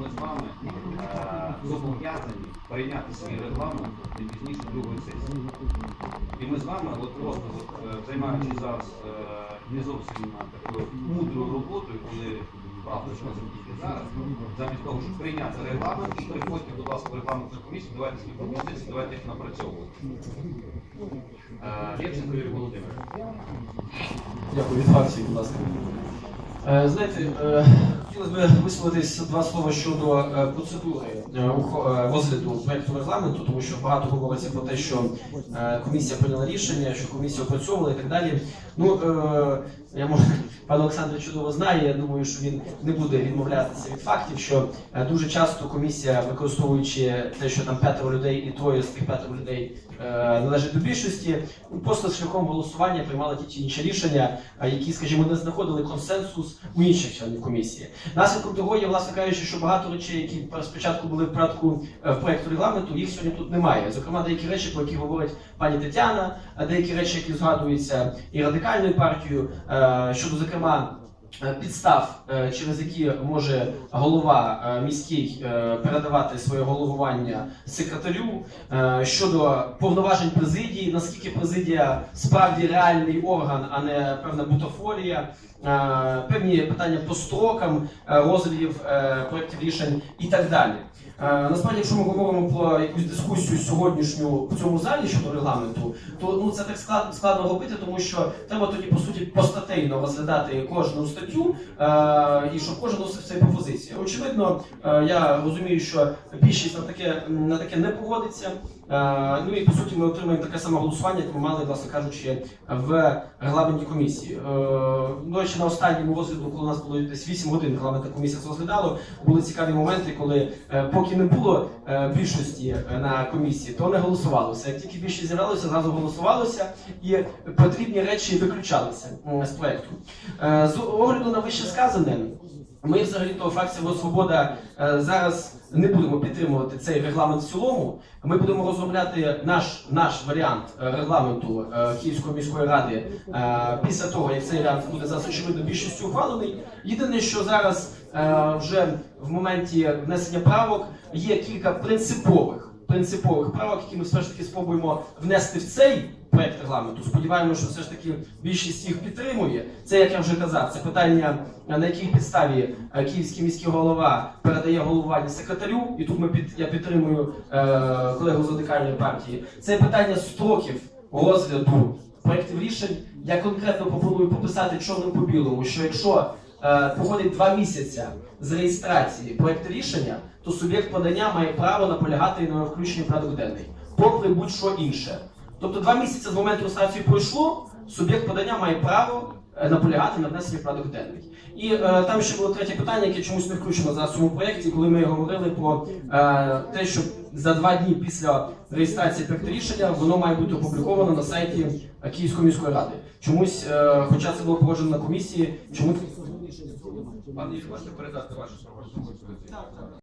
ми з вами е, зобов'язані прийняти свій регламент не пізніше другої сесії. І ми з вами, от просто от, е, займаючись зараз е, не зовсім такою мудрою роботою, коли правда що це тільки зараз, замість того, щоб прийняти регламент і приходьте, будь ласка, в регламентну комісію, давайте свої пропозиції, давайте їх напрацьовувати. Лєвченко Юрій Володимирович. Дякую від фракції, будь ласка. Е, Знаєте, е, хотілося б висловитись два слова щодо е, процедури розгляду проєкту регламенту, тому що багато говориться про те, що комісія прийняла рішення, що комісія опрацьовувала і так далі. Ну, я можу, пан Олександр чудово знає, я думаю, що він не буде відмовлятися від фактів, що е, дуже часто комісія, використовуючи те, що там п'ятеро людей і троє з тих п'ятеро людей е, належать до більшості, ну, просто шляхом голосування приймала ті чи інші рішення, е, які, скажімо, не знаходили консенсус у інших членів комісії. Наслідком того є, власне кажучи, що багато речей, які спочатку були в порядку в проекту регламенту, їх сьогодні тут немає. Зокрема, деякі речі, про які говорить пані Тетяна, деякі речі, які згадуються і радикальною партією, щодо зокрема. е, Підстав, е, через які може голова е, міський е, передавати своє головування секретарю е, щодо повноважень президії, наскільки президія справді реальний орган, а не певна бутафорія, е, певні питання по строкам е, розглядів е, проєктів рішень і так далі. Е, Насправді, якщо ми говоримо про якусь дискусію сьогоднішню в цьому залі щодо регламенту, то ну це так складно, складно робити, тому що треба тоді по суті постатейно розглядати кожну статтю е, і щоб кожен носив свої пропозиції. Очевидно, е, я розумію, що більшість на таке на таке не погодиться. Е, ну і по суті, ми отримаємо таке саме голосування, як ми мали, власне кажучи, в регламентній комісії. Е, До речі, на останньому розгляду, коли у нас було десь 8 годин, регламентна комісія розглядала, були цікаві моменти, коли е, поки не було е, більшості е, на комісії, то не голосувалося. Як тільки більшість з'являлося, зразу голосувалося, і потрібні речі виключалися з проекту. Е, З огляду на вище сказане, ми взагалі то фракція «Воля Свобода е, зараз не будемо підтримувати цей регламент в цілому. Ми будемо розробляти наш, наш варіант е, регламенту е, Київської міської ради після того, як цей варіант буде зараз очевидно більшістю ухвалений. Єдине, що зараз вже в моменті внесення правок є кілька принципових принципових правок, які ми все ж таки спробуємо внести в цей проект регламенту. Сподіваємося, що все ж таки більшість їх підтримує. Це, як я вже казав, це питання, на якій підставі е, київський міський голова передає головування секретарю, і тут ми під я підтримую е, колегу з радикальної партії. Це питання строків розгляду проєктів рішень. Я конкретно пропоную прописати чорним по білому, що якщо проходить два місяці з реєстрації проєкту рішення, то суб'єкт подання має право наполягати на включенні порядок денний, попри будь-що інше. Тобто два місяці з моменту реєстрації пройшло, суб'єкт подання має право е, наполягати на внесенні в порядок денний. І е, там ще було третє питання, яке чомусь не включено в цьому проєкті, коли ми говорили про е, те, що за два дні після реєстрації проєкту рішення воно має бути опубліковано на сайті е, Київської міської ради. Чомусь, е, хоча це було погоджено на комісії, чомусь Пане Юрій, можете передати вашу пропозицію?